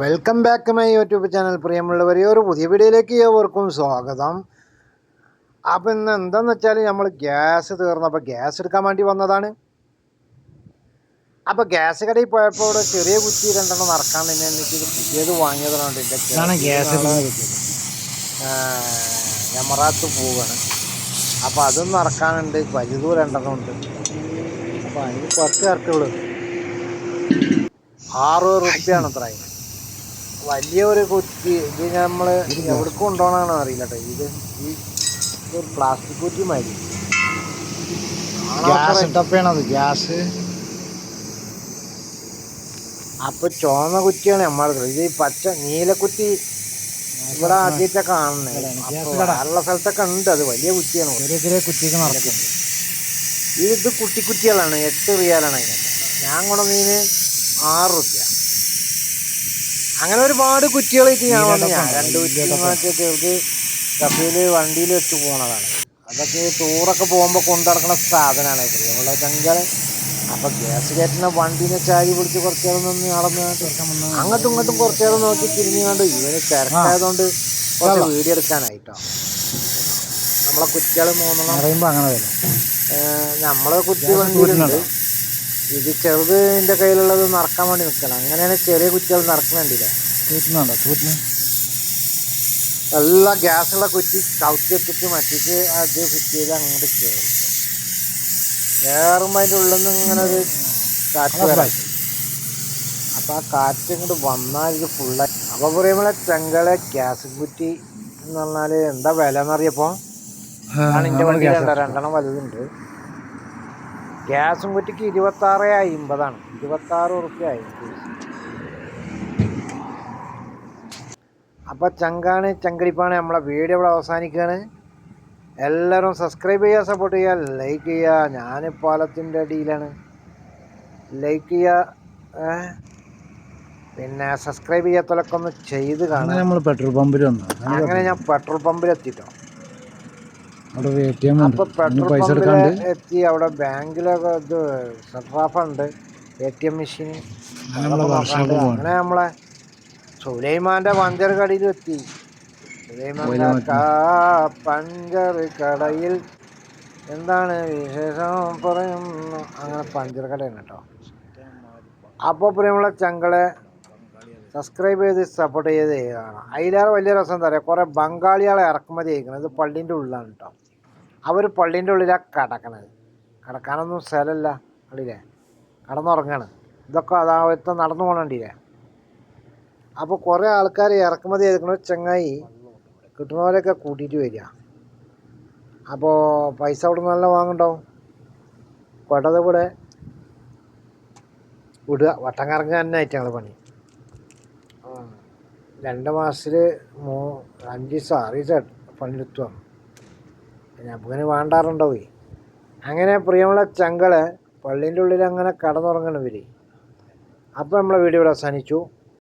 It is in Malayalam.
Welcome back my YouTube channel പ്രിയമുള്ളവരെ. ഒരു പുതിയ വീഡിയോയിലേക്ക് ഏവർക്കും സ്വാഗതം. അപ്പം ഇന്ന് എന്താണെന്ന് വെച്ചാൽ നമ്മൾ ഗ്യാസ് തീർന്നപ്പോൾ ഗ്യാസ് എടുക്കാൻ വേണ്ടി വന്നതാണ്. അപ്പോൾ ഗ്യാസ് കടയിൽ പോയപ്പോൾ ഇവിടെ ചെറിയ കുറ്റി രണ്ടെണ്ണം നടക്കാൻ തന്നെ എനിക്ക് പുതിയത് വാങ്ങിയതാണ് എന്റെ ഗ്യാസ് എമറാത്ത് പോവാണ്. അപ്പോൾ അതും നടക്കാനുണ്ട്. വലുതും രണ്ടെണ്ണം ഉണ്ട്. അപ്പോൾ അതിന് കുറച്ച് ഇറക്കുള്ളൂ ആറ് റുപ്യാണ് അത്ര വലിയ ഒരു കുറ്റി ഇത് നമ്മൾ എവിടെ കൊണ്ടുപോകണമെന്ന് അറിയില്ല കേട്ടോ. ഇത് ഈ പ്ലാസ്റ്റിക് കുറ്റി മാതിരി. ഗ്യാസ് ടപ്പയാണത് ഗ്യാസ് അപ്പൊ ചുവന്ന കുറ്റിയാണ് നമ്മളത് ഇത് ഈ പച്ച കുറ്റി ഇവിടെ ആദ്യത്തെ കാണുന്നത്. നല്ല സ്ഥലത്തൊക്കെ ഉണ്ട്. അത് വലിയ കുറ്റിയാണ്. ചെറിയ ചെറിയ കുറ്റിയൊക്കെ നടക്കുന്നുണ്ട് ഇത് കുട്ടി കുറ്റികളാണ് എട്ട് റിയാലാണ് അതിനൊക്കെ ഞാൻ കൊണ്ടുവന്നതിന് ആറ് റുപ്യ. അങ്ങനെ ഒരുപാട് കുറ്റികളായിട്ട് ഞാൻ വന്നു ഞാൻ രണ്ട് കുറ്റികളൊക്കെ ചെറുത് വണ്ടിയിൽ വെച്ച് പോണതാണ്. അതൊക്കെ ടൂറൊക്കെ പോകുമ്പോൾ കൊണ്ടുനടക്കുന്ന സാധനമാണ് നമ്മളെ ചങ്കൾ അപ്പൊ ഗ്യാസ് കയറ്റുന്ന വണ്ടീനെ ചാരി പിടിച്ച് കുറച്ച് നേരം നിന്ന് നടന്ന് അങ്ങോട്ടും ഇങ്ങോട്ടും കുറച്ച് നേരം നോക്കി തിരിഞ്ഞു കണ്ട് ഇവന് തിരക്കായതുകൊണ്ട് കുറച്ച് വീഡിയോ എടുക്കാനായിട്ടോ. നമ്മളെ കുറ്റികൾ മൂന്നെണ്ണം. പറയുമ്പോ അങ്ങനെ നമ്മളെ കുറ്റി വണ്ടിയിലുണ്ട്. ഇത് ചെറുത് എന്റെ കയ്യിലുള്ളത് നടക്കാൻ വേണ്ടി നിൽക്കണം അങ്ങനെയാണ് ചെറിയ കുറ്റികൾ നടക്കുന്നുണ്ടില്ല തൂറ്റുന്നുണ്ടോ എല്ലാ ഗ്യാസുള്ള കുറ്റി ചവിട്ടി വെച്ചിട്ട് മറ്റിച്ച് അത് ഫിറ്റ് ചെയ്ത് അങ്ങോട്ട് കയറും കയറുമ്പോൾ അതിന്റെ ഉള്ളിൽ നിന്ന് ഇങ്ങനെ ഒരു കാറ്റ് വരാം. അപ്പം ആ കാറ്റ് ഇങ്ങോട്ട് വന്നാൽ ഇത് ഫുള്ളായി അപ്പോൾ പറയുമ്പോൾ ചെങ്കളെ ഗ്യാസ് കുറ്റി എന്ന് പറഞ്ഞാൽ എന്താ വില എന്നറിയപ്പോൾ രണ്ടെണ്ണം വലുതുണ്ട്. ഗ്യാസും കുറ്റിക്ക് ഇരുപത്താറ് അമ്പതാണ്. ഇരുപത്താറ് ഉറുപ്പ്യ അപ്പോൾ ചങ്കാണ് ചങ്കടിപ്പാണ് നമ്മളെ വീഡിയോ ഇവിടെ അവസാനിക്കുകയാണ് എല്ലാവരും സബ്സ്ക്രൈബ് ചെയ്യുക സപ്പോർട്ട് ചെയ്യുക ലൈക്ക് ചെയ്യുക. ഞാൻ പാലത്തിന്റെ അടിയിലാണ്. ലൈക്ക് ചെയ്യുക? പിന്നെ സബ്സ്ക്രൈബ് ചെയ്യാത്തവരൊക്കെ ഒന്ന് ചെയ്ത് കാണാം. നമ്മൾ പെട്രോൾ പമ്പിൽ വന്നു അങ്ങനെ ഞാൻ പെട്രോൾ പമ്പിൽ എത്തിട്ടോ അവിടെ ഒരു എ ടി എം ഉണ്ട്. പെട്രോൾ പൈസ പമ്പിൽ എടുക്കാണ്ട്. എത്തി അവിടെ ബാങ്കിലൊക്കെ ഇത് സെട്രാഫ് ഉണ്ട്. എ ടി എം മെഷീൻ അങ്ങനെ നമ്മളെ വർക്ക്ഷോപ്പ് പോകണം അങ്ങനെ നമ്മളെ സുലൈമാന്റെ പഞ്ചർ കടയിൽ എത്തി. സുലൈമാന്റെ കാ പഞ്ചർ കടയിൽ എന്താണ് വിശേഷം പറയുന്നു. അങ്ങനെ പഞ്ചർ കടയാണ് കേട്ടോ. അപ്പോൾ നമ്മളെ ചങ്കളെ സബ്സ്ക്രൈബ് ചെയ്ത് സപ്പോർട്ട് ചെയ്ത് ചെയ്യുകയാണ്. അതിലേറെ വലിയ രസം എന്താ പറയുക? കുറേ ബംഗാളികളെ ഇറക്കുമതി ചെയ്യിക്കുന്നത്. ഇത് പള്ളീന്റെ ഉള്ളിലാണ് കേട്ടോ അവർ പള്ളീന്റെ ഉള്ളിലാണ് കിടക്കണത്. കിടക്കാനൊന്നും സ്ഥലമല്ല. അടിയില്ലേ കടന്നുറങ്ങാണ്. ഇതൊക്കെ അതാവത്തെ നടന്നു പോകണണ്ടില്ലേ അപ്പോൾ കുറേ ആൾക്കാർ ഇറക്കുമതി ചെയ്തിരിക്കുന്ന ചങ്ങായി കിട്ടുന്നവരൊക്കെ കൂട്ടിയിട്ട് വരിക. അപ്പോൾ പൈസ അവിടെ നല്ല വാങ്ങണ്ടാവും കൊടത് ഇവിടെ വിടുക. വട്ടം കറങ്ങാൻ തന്നെ ആയിട്ടാണ് പണി. ആ. രണ്ട് മാസത്തിൽ മൂ അഞ്ച് ദിവസം പണിയെടുത്തു. പിന്നെ വേണ്ടാറുണ്ടാവേ അങ്ങനെ പ്രിയമുള്ള ചങ്കൾ പള്ളീന്റെ ഉള്ളിൽ അങ്ങനെ കടന്നുറങ്ങണം ഇവർ അപ്പോൾ നമ്മളെ വീട് ഇവിടെ അവസാനിച്ചു.